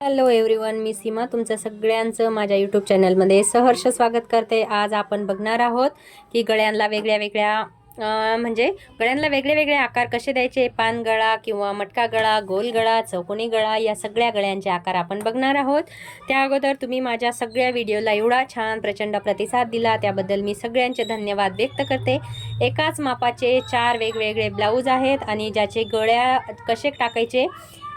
Hello everyone मी सीमा. तुमचं सगळ्यांचं माझ्या यूट्यूब चॅनलमध्ये सहर्ष स्वागत करते. आज आपण बघणार आहोत की गळ्यांना वेगळ्या वेगळ्या म्हणजे गळ्यांना वेगळे वेगळे आकार कसे द्यायचे? पान गळा किंवा मटका गळा गोल गळा चौकोनी गळा या सगळ्या गळ्यांचे आकार आपण बघणार आहोत. त्या अगोदर तुम्ही माझ्या सगळ्या व्हिडिओला एवढा छान प्रचंड प्रतिसाद दिला. त्याबद्दल मी सगळ्यांचे धन्यवाद व्यक्त करते. एकाच मापाचे चार वेगवेगळे ब्लाऊज आहेत आणि ज्याचे गळ्या कसे टाकायचे?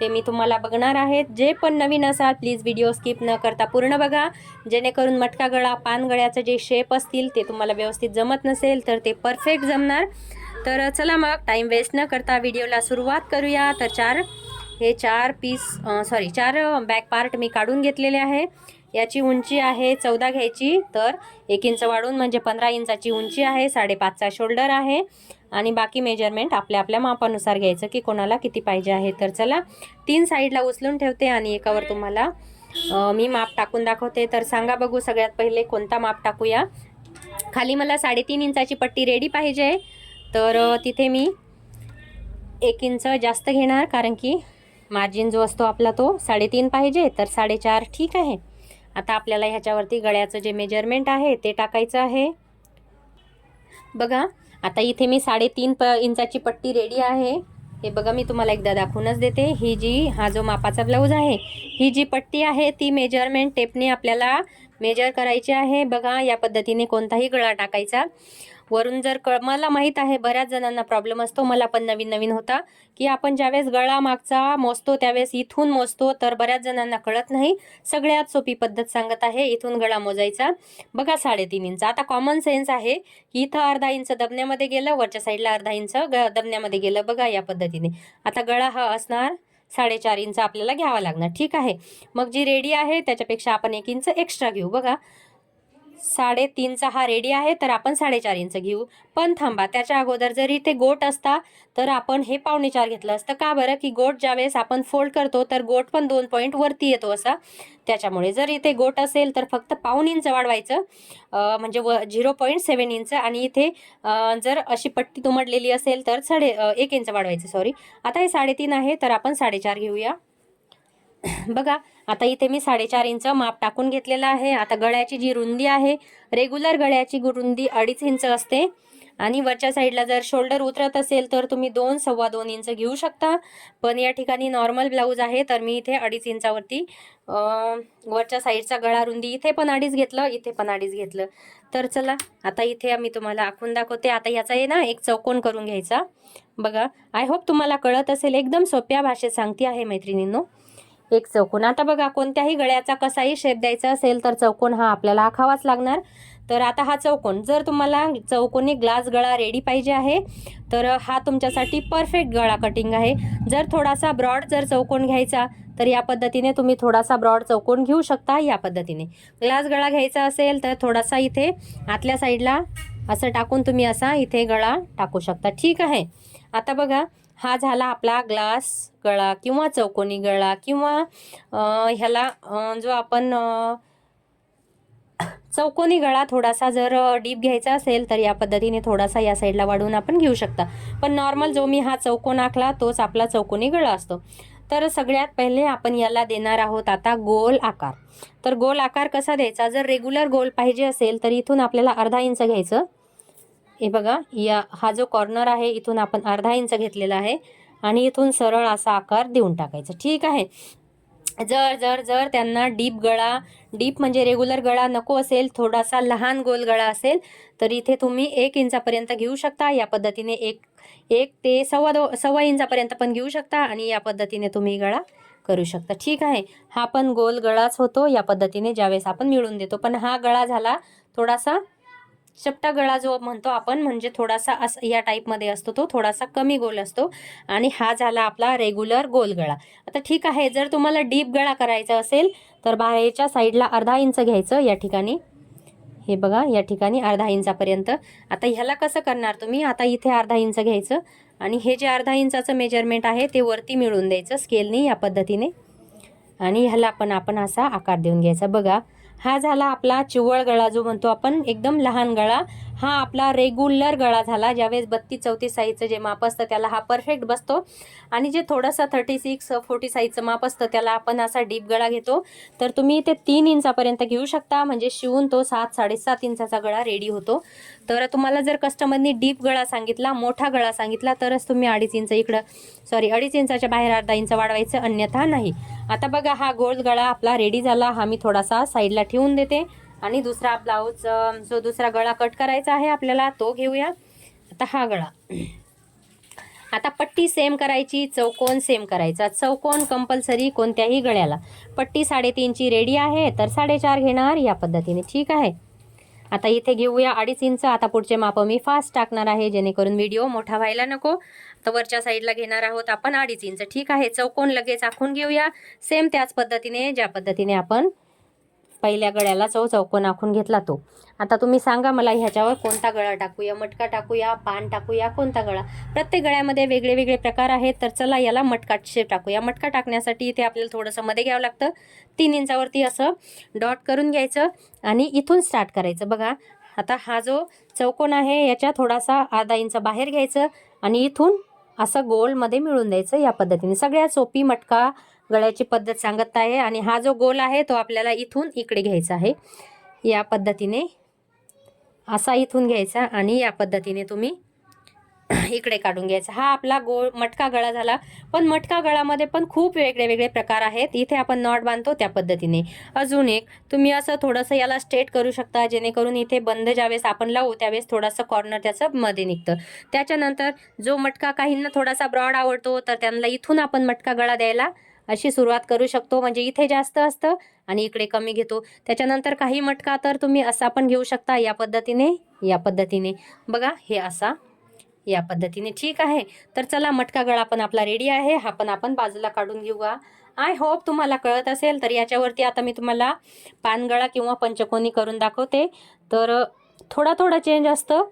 ते मी तुम्हाला बघणार आहेत. जे पण नवीन असाल प्लीज व्हिडिओ स्किप न करता पूर्ण बघा. जेणेकरून मटका गळा पानगळ्याचं जे शेप असतील ते तुम्हाला व्यवस्थित जमत नसेल तर ते परफेक्ट जमणार. तर चला मग टाईम वेस्ट न करता व्हिडिओला सुरुवात करूया. तर चार हे चार पीस सॉरी चार बॅक पार्ट मी काढून घेतलेले आहे. याची उंची आहे चौदा घ्यायची. तर एक इंच वाढून म्हणजे पंधरा इंचाची उंची आहे साडेपाचचा शोल्डर आहे. आणि बाकी मेजरमेंट आपल्या आपल्या मापानुसार घ्यायचं की कोणाला किती पाहिजे आहे. तर चला तीन साईडला उचलून ठेवते आणि एकावर तुम्हाला मी माप टाकून दाखवते. तर सांगा बघू सगळ्यात पहिले कोणता माप टाकूया. खाली मला साडेतीन इंचाची पट्टी रेडी पाहिजे. तर तिथे मी एक इंच जास्त घेणार कारण की मार्जिन जो असतो आपला तो साडेतीन पाहिजे. तर साडेचार ठीक आहे. आता आपल्याला ह्याच्यावरती गळ्याचं जे मेजरमेंट आहे ते टाकायचं आहे. बघा आता इथे मी साडेतीन प इंचाची पट्टी रेडी आहे. हे बघा मी तुम्हाला एकदा दाखवूनच देते. ही जी हा जो मापाचा ब्लाऊज आहे ही जी पट्टी आहे ती मेजरमेंट टेपने आपल्याला मेजर करायची आहे. बघा या पद्धतीने कोणताही गळा टाकायचा. वरून जर क मला माहीत आहे बऱ्याच जणांना प्रॉब्लेम असतो. मला पण नवीन नवीन होता की आपण ज्यावेळेस गळा मागचा मोजतो त्यावेळेस इथून मोजतो तर बऱ्याच जणांना कळत नाही. सगळ्यात सोपी पद्धत सांगत आहे इथून गळा मोजायचा. बघा साडेतीन इंच. आता कॉमन सेन्स आहे की इथं अर्धा इंच दबण्यामध्ये गेलं वरच्या साईडला अर्धा इंच ग दबण्यामध्ये गेलं. बघा या पद्धतीने. आता गळा हा असणार साडेचार इंच आपल्याला घ्यावा लागणार. ठीक आहे. मग जी रेडी आहे त्याच्यापेक्षा आपण एक इंच एक्स्ट्रा घेऊ. बघा. साडेतीनचा हा रेडी आहे तर आपण साडेचार इंच घेऊ. पण थांबा त्याच्या अगोदर जर इथे गोट असता तर आपण हे पावणे चार घेतलं असतं. का बरं? की गोट ज्यावेळेस आपण फोल्ड करतो तर गोट पण दोन पॉईंट वरती येतो असा. त्याच्यामुळे जर इथे गोट असेल तर फक्त पाऊन इंच वाढवायचं. म्हणजे व झिरो पॉईंट सेवन इंच. आणि इथे जर अशी पट्टी तुमडलेली असेल तर साडे एक इंच वाढवायचं सॉरी. आता हे साडेतीन आहे तर आपण साडेचार घेऊया. बघा आता इथे मी साडेचार इंच माप टाकून घेतलेलं आहे. आता गळ्याची जी रुंदी आहे रेग्युलर गळ्याची रुंदी अडीच इंच असते. आणि वरच्या साईडला जर शोल्डर उतरत असेल तर तुम्ही दोन सव्वा दोन इंच घेऊ शकता. पण या ठिकाणी नॉर्मल ब्लाऊज आहे तर मी इथे अडीच इंचावरती वरच्या साईडचा गळा रुंदी इथे पण अडीच घेतलं इथे पण अडीच घेतलं. तर चला आता इथे मी तुम्हाला आखून दाखवते. आता याचा आहे ना एक चौकोन करून घ्यायचा. बघा आय होप तुम्हाला कळत असेल. एकदम सोप्या भाषेत सांगते आहे मैत्रिणींनो. एक चौकोन. आता बघा कोणत्याही गळ्याचा कसाही शेप द्यायचा असेल तर चौकोन हा आपल्याला आखावाच लागणार. तर आता हा चौकोन. जर तुम्हाला चौकोनी ग्लास गळा रेडी पाहिजे आहे तर हा तुमच्यासाठी परफेक्ट गळा कटिंग आहे. जर थोडासा ब्रॉड जर चौकोन घ्यायचा तर या पद्धतीने तुम्ही थोडासा ब्रॉड चौकोन घेऊ शकता या पद्धतीने. ग्लास गळा घ्यायचा असेल तर थोडासा इथे आतल्या साईडला असं टाकून तुम्ही असा इथे गळा टाकू शकता. ठीक आहे. आता बघा हा झाला आपला ग्लास गळा किंवा चौकोनी गळा किंवा ह्याला जो आपण चौकोनी गळा थोडासा जर डीप घ्यायचा असेल तर या पद्धतीने थोडासा या साईडला वाढवून आपण घेऊ शकता. पण नॉर्मल जो मी हा चौकोन आखला तोच आपला चौकोनी गळा असतो. तर सगळ्यात पहिले आपण याला देणार आहोत आता गोल आकार. तर गोल आकार कसा द्यायचा? जर रेग्युलर गोल पाहिजे असेल तर इथून आपल्याला अर्धा इंच घ्यायचं. हे बघा या हा जो कॉर्नर आहे इथून आपण अर्धा इंच घेतलेला आहे आणि इथून सरळ असा आकार देऊन टाकायचा. ठीक आहे? जर जर जर त्यांना डीप गळा डीप म्हणजे रेग्युलर गळा नको असेल थोडासा लहान गोल गळा असेल तर इथे तुम्ही एक इंचापर्यंत घेऊ शकता. या पद्धतीने एक एक ते सव्वा दो सव्वा इंचापर्यंत पण घेऊ शकता आणि या पद्धतीने तुम्ही गळा करू शकता. ठीक आहे? हा पण गोल गळाच होतो या पद्धतीने ज्यावेळेस आपण मिळून देतो. पण हा गळा झाला थोडासा चपटा गळा जो म्हणतो आपण म्हणजे थोडासा अस या टाईपमध्ये असतो तो थोडासा कमी गोल असतो आणि हा झाला आपला रेग्युलर गोल गळा. आता ठीक आहे जर तुम्हाला डीप गळा करायचा असेल तर बाहेरच्या साईडला अर्धा इंच घ्यायचं या ठिकाणी. हे बघा या ठिकाणी अर्धा इंचापर्यंत आता ह्याला कसं करणार तुम्ही? आता इथे अर्धा इंच घ्यायचं आणि हे जे अर्धा इंचाचं मेजरमेंट आहे ते वरती मिळून द्यायचं स्केलनी या पद्धतीने. आणि ह्याला पण आपण असा आकार देऊन घ्यायचा. बघा हा झाला आपला चिवळ गळा जो म्हणतो आपण एकदम लहान गळा. हा आपला रेग्युलर गळा झाला. ज्यावेळेस बत्तीस चौतीस साईजचं जे माप असतं त्याला हा परफेक्ट बसतो. आणि जे थोडंसं थर्टी सिक्स फोर्टी साईजचं माप असतं त्याला आपण असा डीप गळा घेतो. तर तुम्ही ते तीन इंचापर्यंत घेऊ शकता. म्हणजे शिवून तो सात साडेसात इंचाचा गळा रेडी होतो. तर तुम्हाला जर कस्टमरनी डीप गळा सांगितला मोठा गळा सांगितला तरच तुम्ही अडीच इंच इकडं सॉरी अडीच इंचाच्या बाहेर अर्धा इंच वाढवायचं अन्यथा नाही. आता बघा हा गोल गळा आपला रेडी झाला. हा मी थोडासा साईडला ठेवून देते. आणि दुसरा ब्लाऊज जो दुसरा गळा कट करायचा आहे आपल्याला तो घेऊया. आता हा गळा. आता पट्टी सेम करायची चौकोन सेम करायचा. चौकोन कंपल्सरी कोणत्याही गळ्याला. पट्टी साडेतीनची रेडी आहे तर साडेचार घेणार या पद्धतीने. ठीक आहे? आता इथे घेऊया अडीच इंच. आता पुढचे माप मी फास्ट टाकणार आहे जेणेकरून व्हिडिओ मोठा व्हायला नको. तर वरच्या साईडला घेणार आहोत आपण अडीच इंच. ठीक आहे? चौकोन लगेच आखून घेऊया. सेम त्याच पद्धतीने ज्या पद्धतीने आपण पहिल्या गळ्याला चौ चौकोन आखून घेतला तो. आता तुम्ही सांगा मला ह्याच्यावर कोणता गळा टाकूया? मटका टाकूया? पान टाकूया? कोणता गळा? प्रत्येक गळ्यामध्ये वेगळे वेगळे प्रकार आहेत तर चला याला मटका शेप टाकूया. मटका टाकण्यासाठी इथे आपल्याला थोडंसं मध्ये घ्यावं लागतं. तीन इंचावरती असं डॉट करून घ्यायचं आणि इथून स्टार्ट करायचं. बघा आता हा जो चौकोन आहे याच्या थोडासा अर्धा इंच बाहेर घ्यायचं आणि इथून असं गोलमध्ये मिळून द्यायचं या पद्धतीने. सगळ्यात सोपी मटका गळ्याची पद्धत सांगत आहे आणि हा जो गोल आहे तो आपल्याला इथून इकडे घ्यायचा आहे. या पद्धतीने असा इथून घ्यायचा आणि या पद्धतीने तुम्ही इकडे काढून घ्यायचा. हा आपला गोळ मटका गळा झाला. पण मटका गळामध्ये पण खूप वेगळे वेगळे प्रकार आहेत. इथे आपण नॉट बांधतो त्या पद्धतीने. अजून एक तुम्ही असं थोडंसं याला स्ट्रेट करू शकता जेणेकरून इथे बंद ज्यावेळेस आपण लावू त्यावेळेस थोडासा कॉर्नर त्याचं मध्ये निघतं. त्याच्यानंतर जो मटका काहींना थोडासा ब्रॉड आवडतो तर त्यांना इथून आपण मटका गळा द्यायला अशी सुरुवात करू शकतो. म्हणजे इथे जास्त असतं आणि इकडे कमी घेतो. त्याच्यानंतर काही मटका तर तुम्ही असा पण घेऊ शकता या पद्धतीने या पद्धतीने. बघा हे असा या पद्धतीने. ठीक आहे. तर चला मटका गळा पण आपला रेडी आहे. हा पण आपण बाजूला काढून घेऊया. आय होप तुम्हाला कळत असेल तर याच्यावरती आता मी तुम्हाला पानगळा किंवा पंचकोनी करून दाखवते. तर थोडा थोडा चेंज असतं.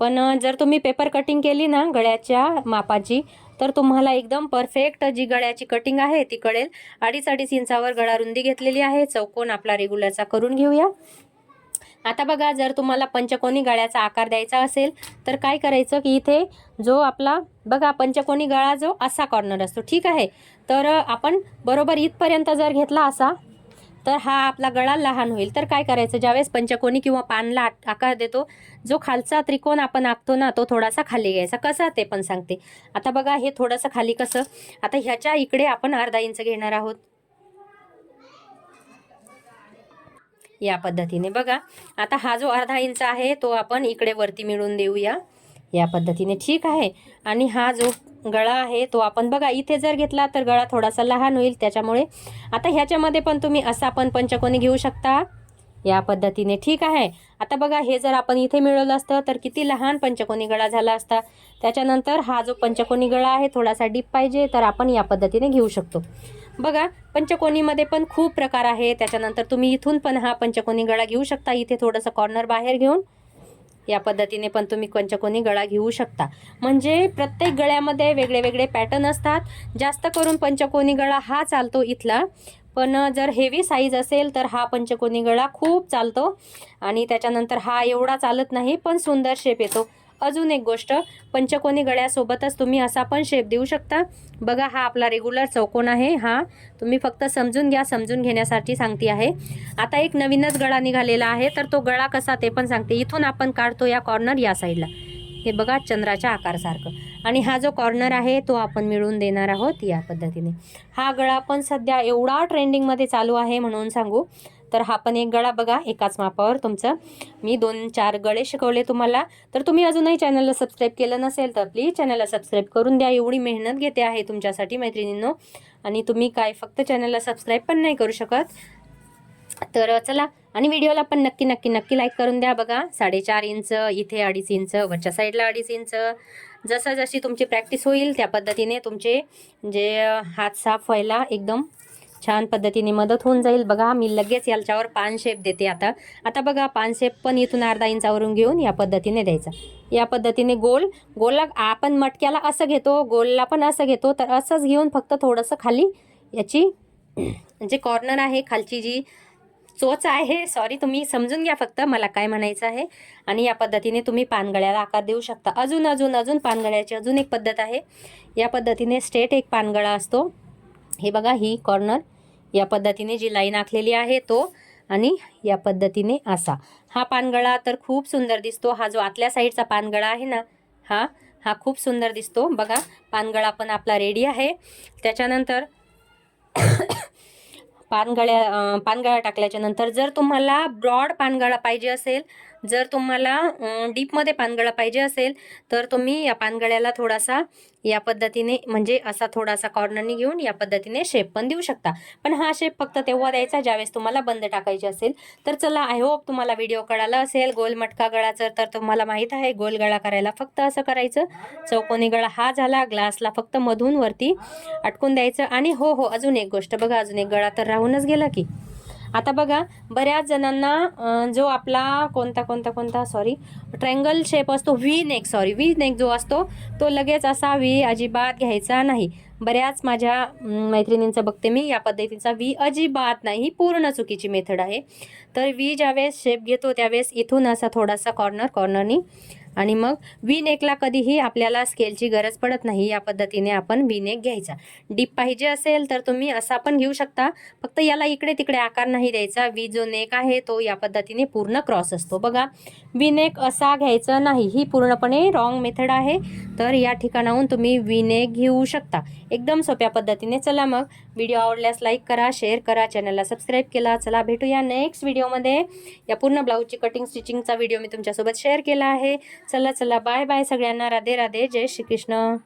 पण जर तुम्ही पेपर कटिंग केली ना गळ्याच्या मापाची तर तुम्हाला एकदम परफेक्ट जी गळ्याची कटिंग आहे ती कळेल. अडीच अडीच इंचावर गळा रुंदी घेतलेली आहे. चौकोन आपला रेग्युलरचा करून घेऊया. आता बघा जर तुम्हाला पंचकोनी गळ्याचा आकार द्यायचा असेल तर काय करायचं की इथे जो आपला बघा पंचकोनी गळा जो असा कॉर्नर असतो ठीक आहे? तर आपण बरोबर इथपर्यंत जर घेतला असा तर हा आपला गळा लहान होईल. तर काय करायचं ज्यावेळेस पंचकोनी किंवा पानला आकार देतो जो खालचा त्रिकोण आपण आखतो ना तो थोडासा खाली घ्यायचा. कसा ते पण सांगते. आता बघा हे थोडंसं खाली कसं? आता ह्याच्या इकडे आपण अर्धा इंच घेणार आहोत. या पद्धतीने. बघा आता हा जो अर्धा इंच आहे तो आपण इकडे वरती मिळून देऊया. या पद्धतीने ठीक आहे. आणि हा जो गळा आहे तो आपण बघा इथे जर घेतला तर गळा थोडासा लहान होईल. त्याच्यामुळे आता ह्याच्यामध्ये पण तुम्ही असा पण पंचकोनी घेऊ शकता. या पद्धतीने ठीक आहे. आता बघा हे जर आपण इथे मिळवलं असतं तर किती लहान पंचकोनी गळा झाला असता. त्याच्यानंतर हा जो पंचकोनी गळा आहे थोडासा डीप पाहिजे तर आपण या पद्धतीने घेऊ शकतो. बघा पंचकोनीमध्ये पण खूप प्रकार आहे. त्याच्यानंतर तुम्ही इथून पण हा पंचकोनी गळा घेऊ शकता. इथे थोडंसं कॉर्नर बाहेर घेऊन या पद्धतीने पण तुम्ही पंचकोनी गळा घेऊ शकता. म्हणजे प्रत्येक गळ्यामध्ये वेगळे वेगळे पॅटर्न असतात. जास्त करून पंचकोनी गळा हा चालतो इथला. पण जर हेवी साईज असेल तर हा पंचकोनी गळा खूप चालतो. आणि त्याच्यानंतर हा एवढा चालत नाही पण सुंदर शेप येतो. अजून एक गोष्ट पंचकोनी गळ्यासोबतच तुम्ही असा पण शेप देऊ शकता. बघा हा आपला रेग्युलर चौकोन आहे. हा तुम्ही फक्त समजून घ्या समजून घेण्यासाठी सांगते आहे. आता एक नवीनच गळा निघालेला आहे तर तो गळा कसा ते पण सांगते. इथून आपण काढतो या कॉर्नर या साईडला हे बघा चंद्राच्या आकारसारखं. आणि हा जो कॉर्नर आहे तो आपण मिळून देणार आहोत या पद्धतीने. हा गळा पण सध्या एवढा ट्रेंडिंगमध्ये चालू आहे म्हणून सांगू. तर हा पण एक गळा बघा एकाच मापावर तुमचं. मी दोन चार गळे शिकवले तुम्हाला. तर तुम्ही अजूनही चॅनलला सबस्क्राईब केलं नसेल तर प्लीज चॅनलला सबस्क्राईब करून द्या. एवढी मेहनत घेते आहे तुमच्यासाठी मैत्रिणींनो. आणि तुम्ही काय फक्त चॅनलला सबस्क्राईब पण नाही करू शकत. तर चला आणि व्हिडिओला पण नक्की नक्की नक्की लाईक करून द्या बघा. साडेचार इंच इथे अडीच इंच वरच्या साईडला अडीच इंच. जसं जशी तुमची प्रॅक्टिस होईल त्या पद्धतीने तुमचे जे हात साफ व्हायला एकदम छान पद्धतीने मदत होऊन जाईल. बघा मी लगेच याच्यावर पान शेप देते आता. आता बघा पान शेप पण इथून अर्धा इंचावरून घेऊन या पद्धतीने द्यायचा. या पद्धतीने गोल गोला आपण मटक्याला असं घेतो गोलला पण असं घेतो तर असंच घेऊन फक्त थोडंसं खाली याची जे कॉर्नर आहे खालची जी चोच आहे सॉरी तुम्ही समजून घ्या फक्त मला काय म्हणायचं आहे. आणि या पद्धतीने तुम्ही पानगळ्याला आकार देऊ शकता. अजून अजून अजून पानगळ्याची अजून एक पद्धत आहे. या पद्धतीने स्ट्रेट एक पानगळा असतो. हे बघा ही कॉर्नर या पद्धतीने जी लाईन आखलेली आहे तो आणि या पद्धतीने असा. हा पानगळा तर खूप सुंदर दिसतो. हा जो आतल्या साईडचा पानगळा आहे ना हा हा खूप सुंदर दिसतो. बघा पानगळा पण आपला रेडी आहे. त्याच्यानंतर पानगळ्या पानगळा टाकल्याच्या नंतर जर तुम्हाला ब्रॉड पानगळा पाहिजे असेल जर तुम्हाला डीपमध्ये पानगळा पाहिजे असेल तर तुम्ही या पानगळ्याला थोडासा या पद्धतीने म्हणजे असा थोडासा कॉर्नरनी घेऊन या पद्धतीने शेप पण देऊ शकता. पण हा शेप फक्त तेव्हा द्यायचा ज्यावेळेस तुम्हाला बंद टाकायची असेल. तर चला आय होप तुम्हाला व्हिडिओ कळाला असेल गोल मटका गळाचं तर तुम्हाला माहीत आहे गोल गळा करायला फक्त असं करायचं. चौकोनी गळा हा झाला ग्लासला फक्त मधून वरती अटकून द्यायचं. आणि हो हो अजून एक गोष्ट बघा अजून एक गळा तर राहूनच गेला की. आता बघा बऱ्याच जणांना जो आपला कोणता कोणता कोणता सॉरी ट्रँगल शेप असतो V neck sorry V neck जो असतो तो लगेच असा व्ही अजिबात घ्यायचा नाही. बऱ्याच माझ्या मैत्रिणींचं बघते मी या पद्धतीचा व्ही अजिबात नाही. ही पूर्ण चुकीची मेथड आहे. तर व्ही ज्यावेळेस शेप घेतो त्यावेळेस इथून असा थोडासा कॉर्नर कॉर्नरनी आणि मग वी नेकला कधीही आपल्याला स्केलची गरज पडत नाही या पद्धतीने आपण वी नेक घ्यायचा. डीप पाहिजे असेल तर तुम्ही असा पण घेऊ शकता. फक्त याला इकडे तिकडे आकार नाही द्यायचा. वी जो नेक आहे तो या पद्धतीने पूर्ण क्रॉस असतो. बघा वी नेक असा घ्यायचा नाही. ही पूर्णपणे रॉंग मेथड आहे. तर या ठिकाणाहून तुम्ही वी नेक घेऊ शकता. एकदम सोप्या पद्धतीने. चला मग व्हिडिओ आवडल्यास लाईक करा शेअर करा चॅनलला सबस्क्राईब केला चला भेटूया नेक्स्ट व्हिडिओमध्ये या पूर्ण ब्लाऊजची कटिंग स्टिचिंगचा व्हिडिओ मी तुमच्यासोबत शेअर केला आहे. चला चला बाय बाय सगळ्यांना. राधे राधे. जय श्रीकृष्ण.